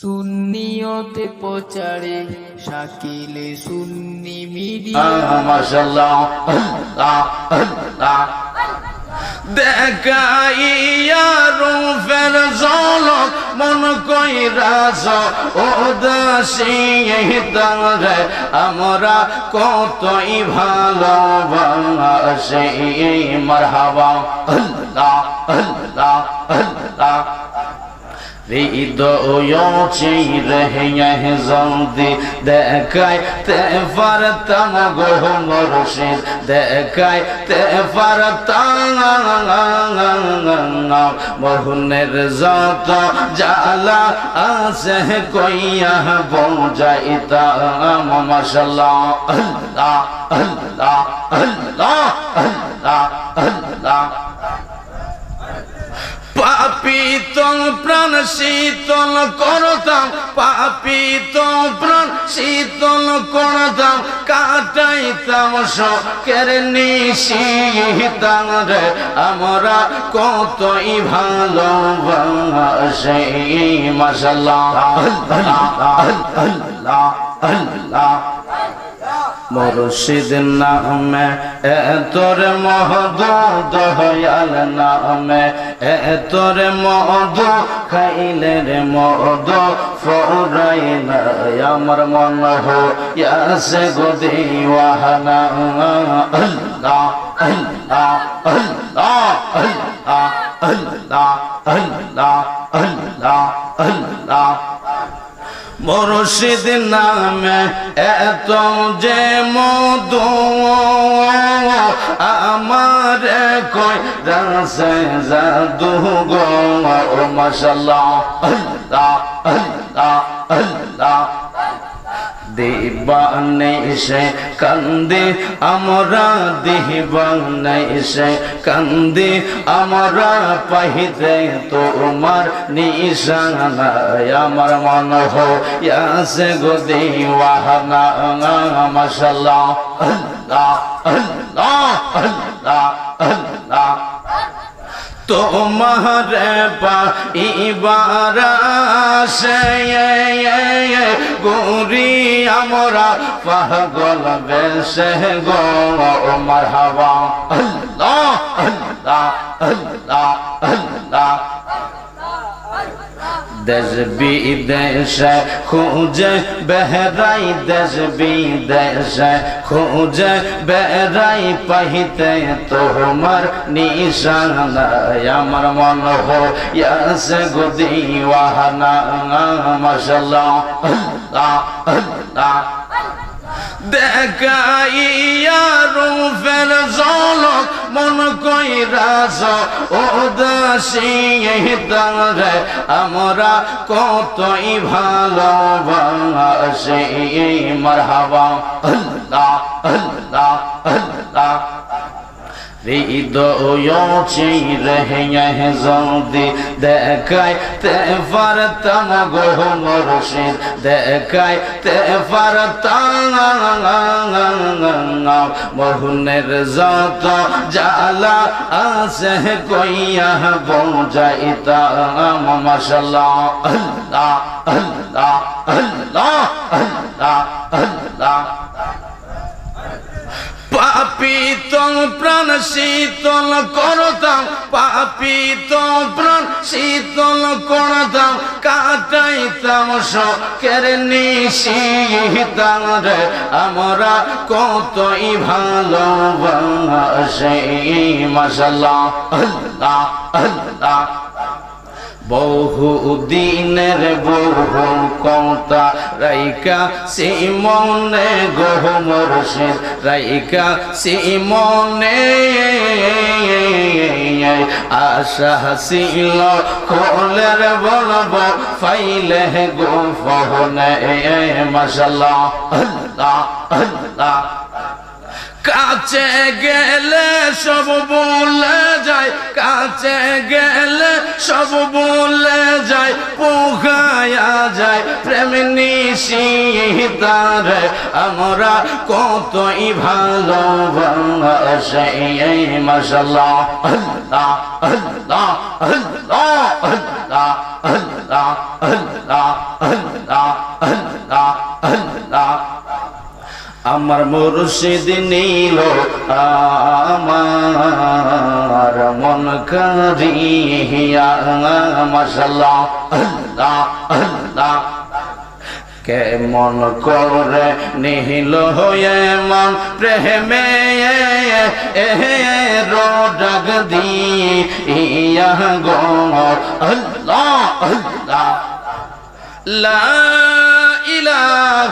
সুন্নিয়তে প্রচারে শাকিলে সুন্নি মিডিয়া। দেখাইয়া রূপের ঝলক মন কইরাস ও দাসী তারে আমরা কতই ভালোবাসি। মারহাবা, আল্লাহ আল্লাহ। হৃদয় রহে জলদি দেখাইতে পারতাম গো মুর্শিদ দেখাইতে পারতাম মোহনের যত জ্বালা আছে কইয়া বোঝাইতাম মাশাল্লাহ আল্লাহ আল্লাহ আল্লাহ আল্লাহ আল্লাহ পাপিতল প্রাণ, শীতল করতাম পাপিতল প্রাণ, শীতল করতাম, কাটাইতাম শখের নিশিতাম রে। আমরা কতই ভালোবাসি মাশাল্লাহ আল্লাহ আল্লাহ আল্লাহ। মুর্শিদ নামে তোর মহদু দয়াল নামে তোর মধু খাইলে রে মধু ফরাইল আমার মন হো ইয়াসে গো দিওয়ানা, আল্লাহ আল্লাহ আল্লাহ আল্লাহ আল্লাহ আল্লাহ আল্লাহ আল্লাহ মুর্শিদ নামে এত যে মধু আমার কই রাসে জাদু গো, ও মাশাল্লাহ, আল্লাহ আল্লাহ আল্লাহ। দিবানে সে কান্দে আমরা দিবানে সে কান্দে আমরা পাহিতে তোমার নিশানা আমার মন হো ইয়াসে গো দিওয়ানা মাশাল্লাহ আল্লাহ তোমার পাইবার সে গুরি আমরা পাগল বেশে গো মারহাবা। আল্লাহ আল্লাহ আল্লাহ আল্লাহ। দেশ বিদেশে খুঁজে বেহরাই দেশ বিদেশে খুঁজে বেহরাই পাহিতে তোমার নিশানা। আমার মন হো ইয়াসে গুদিওয়ানা মাশাল্লাহ আল্লাহ আল্লাহ। দেখাইয়া রূপের ঝলক মন কইরাস ও দাসী তারে আমরা কতই ভালোবাসি। মারহাবা। আল্লাহ আল্লাহ আল্লাহ। হৃদয়চি দেখায় তে পারতাম গহ মুর্শিদ দেখায় তে যত জালা আছে কইয়া বৌ মশলা আল্লাহ শীতল করতাম পাপিতল প্রাণ শীতল করতাম, কাটাইতাম শখের নিশিতাম রে। আমরা কতই ভালো সেই মশলা আল্লাহ আল্লাহ। বহু দিনের বহু কৌতা রাইকা সিমনে গহ মুর্শিদ রাইকা সিমনে আশা ছিল কোলের বলব, ফাইলে গো ফহনে মাশাল্লাহ আল্লাহ আল্লাহ। কাছে গেলে সব বলে যায়, কাছে গেলে সব বলে যায় পোখায়া যায়, প্রেম নিশিতার আমরা কতই আল্লাহ আল্লাহ আল্লাহ আল্লাহ আল্লাহ আল্লাহ আল্লাহ আল্লাহ। আমার মুর্শিদ নীল, আমার মন করিয়া মশাল্লাহ আল্লাহ আল্লাহ। করে নিহিল হয়ে মন প্রেমে রোডাগ দিয়া গো। আল্লাহ আল্লাহ। লা ইলাহা